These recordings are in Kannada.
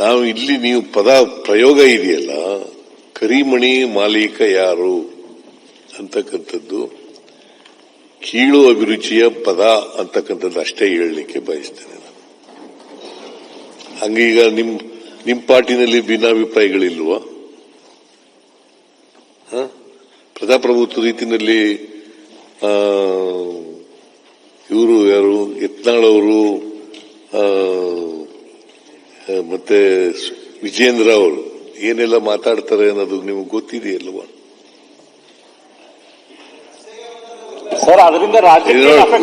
ನಾವು ಇಲ್ಲಿ ನೀವು ಪದ ಪ್ರಯೋಗ ಇದೆಯಲ್ಲ? ಕರಿಮಣಿ ಮಾಲೀಕ ಯಾರು? ಅಂತಕ್ಕಂಥದ್ದು. ಕೀಳು ಅಭಿರುಚಿಯ ಪದ ಅಂತಕ್ಕಂಥದ್ದು ಅಷ್ಟೇ ಹೇಳಲಿಕ್ಕೆ ಬಯಸ್ತೇನೆ ನಾನು. ಹಂಗೀಗ ನಿಮ್ ನಿಮ್ ಪಾರ್ಟಿನಲ್ಲಿ ಭಿನ್ನಾಭಿಪ್ರಾಯಗಳಿಲ್ವಾ? ಪ್ರಜಾಪ್ರಭುತ್ವ ರೀತಿಯಲ್ಲಿ ಇವರು ಯಾರು? ಯತ್ನಾಳ್ ಅವರು ಆ, ಆ, ಮತ್ತೆ ವಿಜೇಂದ್ರ ಅವರು ಏನೆಲ್ಲ ಮಾತಾಡ್ತಾರೆ ಅನ್ನೋದು ನಿಮ್ಗೆ ಗೊತ್ತಿದೆಯಲ್ವಾ? ಸರ್ ಅದರಿಂದ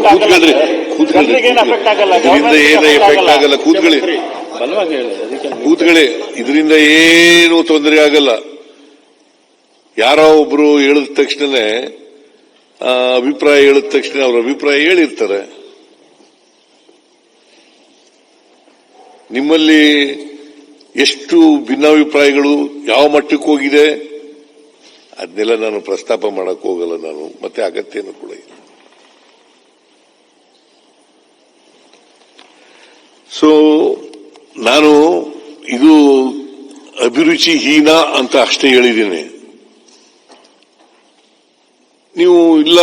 ಕೂತ್ಕೊಳ್ರಿ, ಇದರಿಂದ ಏನು ಎಫೆಕ್ಟ್ ಆಗಲ್ಲ? ಕೂತ್ಕೊಳ್ಳಿ. ಕೂತ್ಗಳೇ ಕೂತ್ಕೊಳ್ಳಿ. ಇದರಿಂದ ಏನು ತೊಂದರೆ ಆಗಲ್ಲ. ಯಾರೋ ಒಬ್ರು ಹೇಳಿದ ತಕ್ಷಣನೇ ಅಭಿಪ್ರಾಯ ಹೇಳಿದ ತಕ್ಷಣ ಅವ್ರ ಅಭಿಪ್ರಾಯ ಹೇಳಿರ್ತಾರೆ. ನಿಮ್ಮಲ್ಲಿ ಎಷ್ಟು ಭಿನ್ನಾಭಿಪ್ರಾಯಗಳು, ಯಾವ ಮಟ್ಟಕ್ಕೆ ಹೋಗಿದೆ, ಅದನ್ನೆಲ್ಲ ನಾನು ಪ್ರಸ್ತಾಪ ಮಾಡಕ್ ಹೋಗಲ್ಲ ನಾನು, ಮತ್ತೆ ಅಗತ್ಯನೂ ಕೂಡ ಇಲ್ಲ. ಸೊ ನಾನು ಇದು ಅಭಿರುಚಿ ಹೀನ ಅಂತ ಅಷ್ಟೇ ಹೇಳಿದ್ದೀನಿ. ನೀವು ಇಲ್ಲ,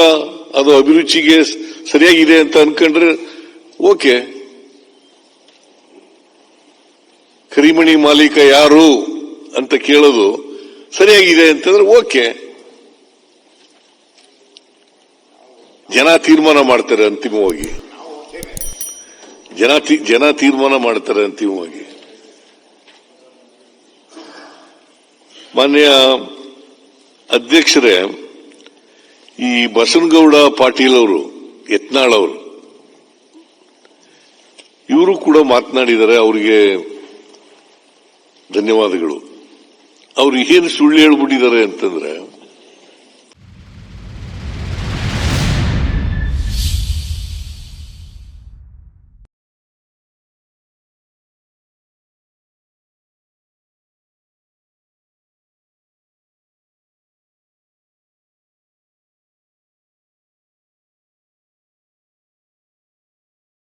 ಅದು ಅಭಿರುಚಿಗೆ ಸರಿಯಾಗಿದೆ ಅಂತ ಅನ್ಕೊಂಡ್ರೆ ಓಕೆ. ಕರಿಮಣಿ ಮಾಲೀಕ ಯಾರು ಅಂತ ಕೇಳೋದು ಸರಿಯಾಗಿದೆ ಅಂತಂದ್ರೆ ಓಕೆ. ಜನ ತೀರ್ಮಾನ ಮಾಡ್ತಾರೆ ಅಂತಿಮವಾಗಿ. ಜನ ಜನ ತೀರ್ಮಾನ ಮಾಡ್ತಾರೆ ಅಂತಿಮವಾಗಿ. ಮಾನ್ಯ ಅಧ್ಯಕ್ಷರೇ, ಈ ಬಸನಗೌಡ ಪಾಟೀಲ್ ಅವರು, ಯತ್ನಾಳ್ ಅವರು, ಇವರು ಕೂಡ ಮಾತನಾಡಿದ್ದಾರೆ, ಅವರಿಗೆ ಧನ್ಯವಾದಗಳು. ಅವ್ರು ಏನು ಸುಳ್ಳು ಹೇಳ್ಬಿಟ್ಟಿದ್ದಾರೆ ಅಂತಂದ್ರೆ